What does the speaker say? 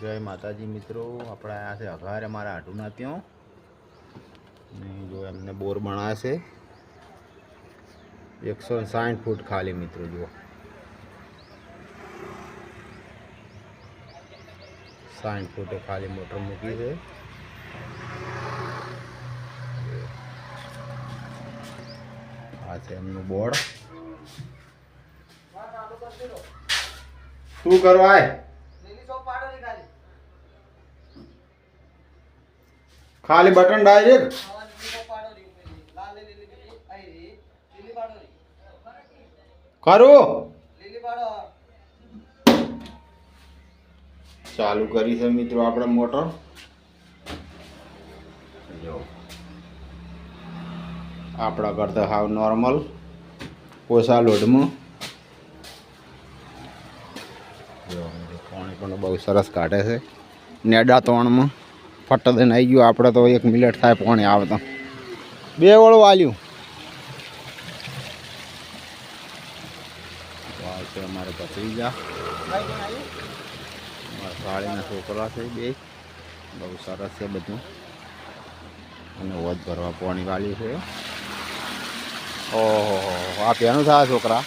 જય માતાજી મિત્રો. આપણે આ છે અઘારે, અમારા આટુના ત્યાં. ને જો એમને બોર બનાવે છે એકસો સાઠ ફૂટ ખાલી મિત્રો, જુઓ. સાઠ ફૂટે ખાલી મોટર મૂકી છે. આ છે એમનું બોર્ડ શું કરવાય ખાલી બટન ડાયરેક્ટ ખરું ચાલુ કરી છે મિત્રો આપણે મોટર. જો. આપણા કરતા હાવ નોર્મલ ઓછા લોડમાં. પાણી પણ બહુ સરસ કાઢે છે. નેડા તોણમાં. ફટ દઈને આવી ગયું. આપણે તો એક મિનિટ થાય પાણી તો. બે વળું વાલ્યું છે અમારે ભત્રીજા અમારા સાળીના છોકરા છે બે. બહુ સરસ છે બધું. અને વધ ભરવા પાણી વાળ્યું છે. ઓહો, આ પેનું થાય છોકરા?